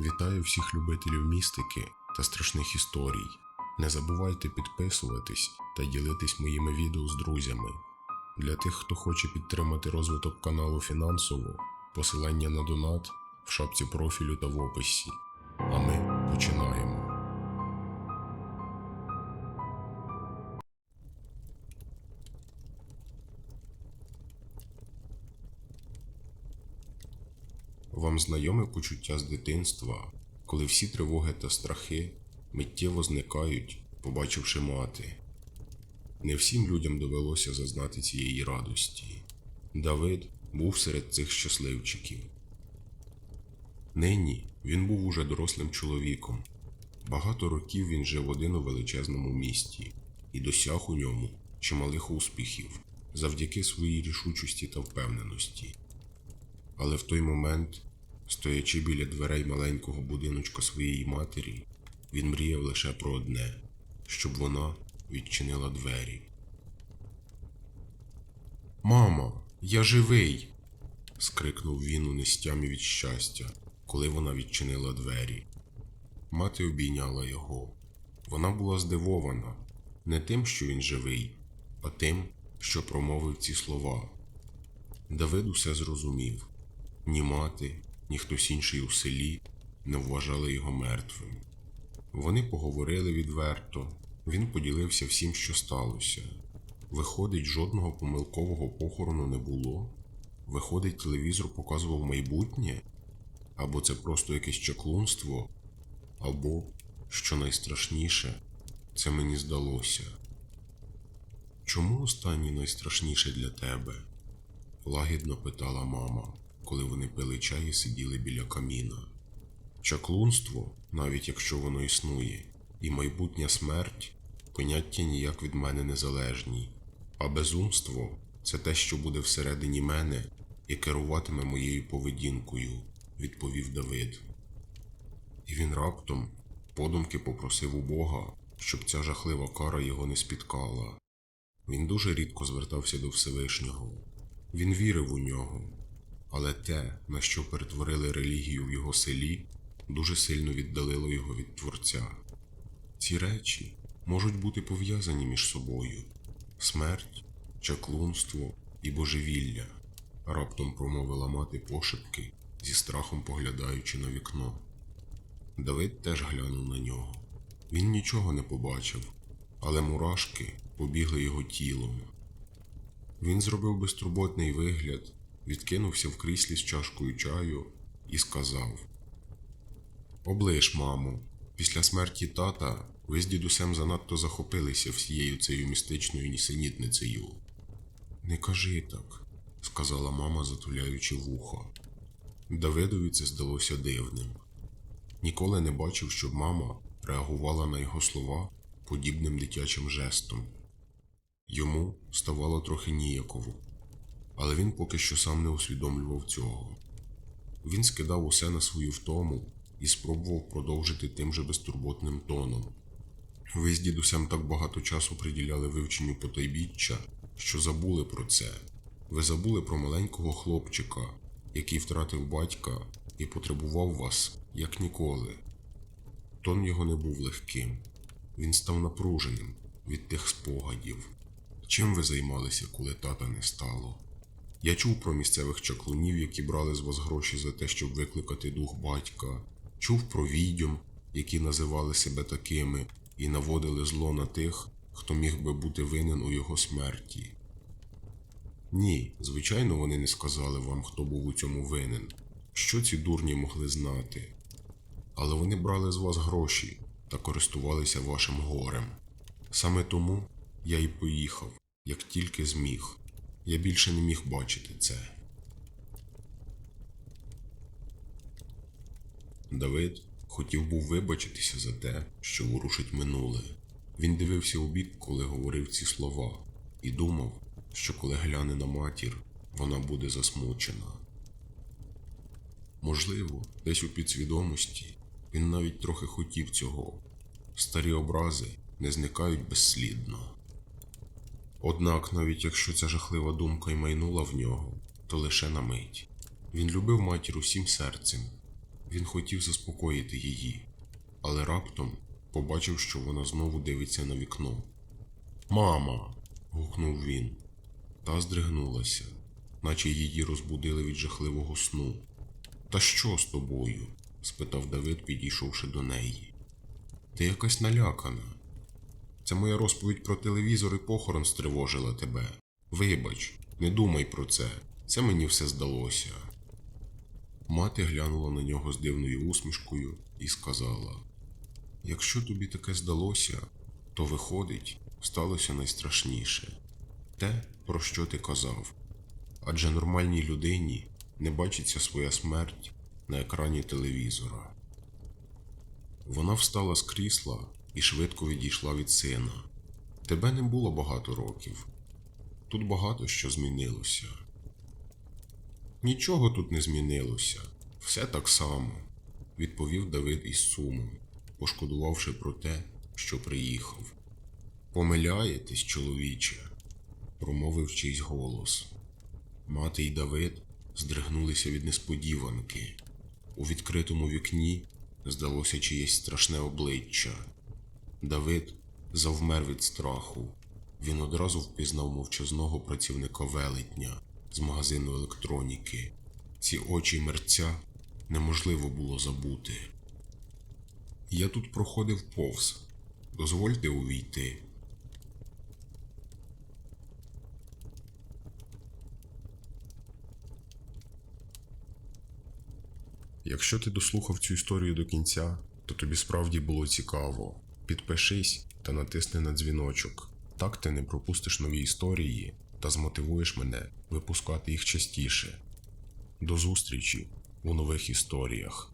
Вітаю всіх любителів містики та страшних історій. Не забувайте підписуватись та ділитись моїми відео з друзями. Для тих, хто хоче підтримати розвиток каналу фінансово, посилання на донат в шапці профілю та в описі. А ми починаємо. Вам знайоме почуття з дитинства, коли всі тривоги та страхи миттєво зникають, побачивши мати. Не всім людям довелося зазнати цієї радості. Давид був серед цих щасливчиків. Нині він був уже дорослим чоловіком. Багато років він жив один у величезному місті і досяг у ньому чималих успіхів завдяки своїй рішучості та впевненості. Але в той момент, стоячи біля дверей маленького будиночка своєї матері, він мріяв лише про одне, щоб вона відчинила двері. Мамо, я живий. скрикнув він у нестямі від щастя, коли вона відчинила двері. Мати обійняла його. Вона була здивована не тим, що він живий, а тим, що промовив ці слова. Давид усе зрозумів ні мати, ні хтось інший у селі не вважали його мертвим. Вони поговорили відверто, він поділився всім, що сталося. Виходить, жодного помилкового похорону не було. Виходить, телевізор показував майбутнє, або це просто якесь чаклунство, або, що найстрашніше, це мені здалося. Чому останнє найстрашніше для тебе? лагідно питала мама, коли вони пили чай і сиділи біля каміна. Чаклунство, навіть якщо воно існує, і майбутня смерть поняття ніяк від мене не залежні, а безумство це те, що буде всередині мене і керуватиме моєю поведінкою, відповів Давид. І він раптом подумки попросив у Бога, щоб ця жахлива кара його не спіткала. Він дуже рідко звертався до Всевишнього. Він вірив у нього, але те, на що перетворили релігію в його селі, дуже сильно віддалило його від Творця. Ці речі можуть бути пов'язані між собою смерть, чаклунство і божевілля, раптом промовила мати пошепки, зі страхом поглядаючи на вікно. Давид теж глянув на нього. Він нічого не побачив, але мурашки побігли його тілом. Він зробив безтурботний вигляд, відкинувся в кріслі з чашкою чаю і сказав: Оближ, мамо, після смерті тата ви з дідусем занадто захопилися всією цією містичною нісенітницею. Не кажи так, сказала мама, затуляючи вухо. Давидові це здалося дивним. Ніколи не бачив, щоб мама реагувала на його слова подібним дитячим жестом. Йому ставало трохи ніяково, але він поки що сам не усвідомлював цього. Він скидав усе на свою втому і спробував продовжити тим же безтурботним тоном. Ви з дідусем так багато часу приділяли вивченню потайбіччя, що забули про це. Ви забули про маленького хлопчика, який втратив батька і потребував вас, як ніколи. Тон його не був легким. Він став напруженим від тих спогадів. Чим ви займалися, коли тата не стало? Я чув про місцевих чаклунів, які брали з вас гроші за те, щоб викликати дух батька, чув про відьом, які називали себе такими, і наводили зло на тих, хто міг би бути винен у його смерті. Ні, звичайно, вони не сказали вам, хто був у цьому винен, що ці дурні могли знати. Але вони брали з вас гроші та користувалися вашим горем. Саме тому я й поїхав, як тільки зміг. Я більше не міг бачити це. Давид хотів був вибачитися за те, що ворушить минуле. Він дивився у бік, коли говорив ці слова, і думав, що коли гляне на матір, вона буде засмучена. Можливо, десь у підсвідомості він навіть трохи хотів цього. Старі образи не зникають безслідно. Однак, навіть якщо ця жахлива думка й майнула в нього, то лише на мить. Він любив матір усім серцем, Він хотів заспокоїти її, але раптом побачив, що вона знову дивиться на вікно. Мама. гукнув він. Та здригнулася, наче її розбудили від жахливого сну. Та що з тобою? спитав Давид, підійшовши до неї. Ти якась налякана. Це моя розповідь про телевізор і похорон стривожила тебе. Вибач, не думай про це. Це мені все здалося. Мати глянула на нього з дивною усмішкою і сказала: Якщо тобі таке здалося, то виходить, сталося найстрашніше те, про що ти казав. Адже нормальній людині не бачиться своя смерть на екрані телевізора. Вона встала з крісла і швидко відійшла від сина. Тебе не було багато років. Тут багато що змінилося. Нічого тут не змінилося, все так само, відповів Давид із сумом, пошкодувавши про те, що приїхав. Помиляєтесь, чоловіче, промовив чийсь голос. Мати й Давид здригнулися від несподіванки. У відкритому вікні здалося чиєсь страшне обличчя. Давид завмер від страху. Він одразу впізнав мовчазного працівника велетня з магазину електроніки. Ці очі мерця неможливо було забути. Я тут проходив повз. Дозвольте увійти. Якщо ти дослухав цю історію до кінця, то тобі справді було цікаво. Підпишись та натисни на дзвіночок. Так ти не пропустиш нові історії та змотивуєш мене випускати їх частіше. До зустрічі у нових історіях.